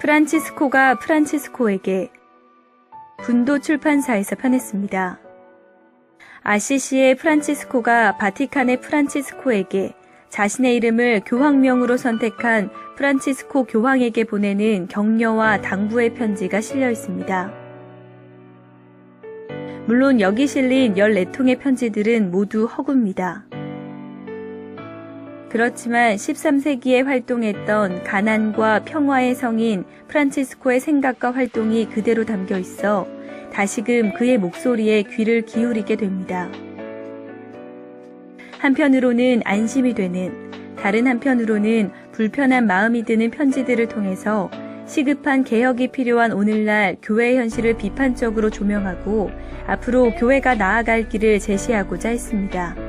프란치스코가 프란치스코에게 분도 출판사에서 편했습니다. 아시시의 프란치스코가 바티칸의 프란치스코에게 자신의 이름을 교황명으로 선택한 프란치스코 교황에게 보내는 격려와 당부의 편지가 실려 있습니다. 물론 여기 실린 14통의 편지들은 모두 허구입니다. 그렇지만 13세기에 활동했던 가난과 평화의 성인 프란치스코의 생각과 활동이 그대로 담겨 있어 다시금 그의 목소리에 귀를 기울이게 됩니다. 한편으로는 안심이 되는, 다른 한편으로는 불편한 마음이 드는 편지들을 통해서 시급한 개혁이 필요한 오늘날 교회의 현실을 비판적으로 조명하고 앞으로 교회가 나아갈 길을 제시하고자 했습니다.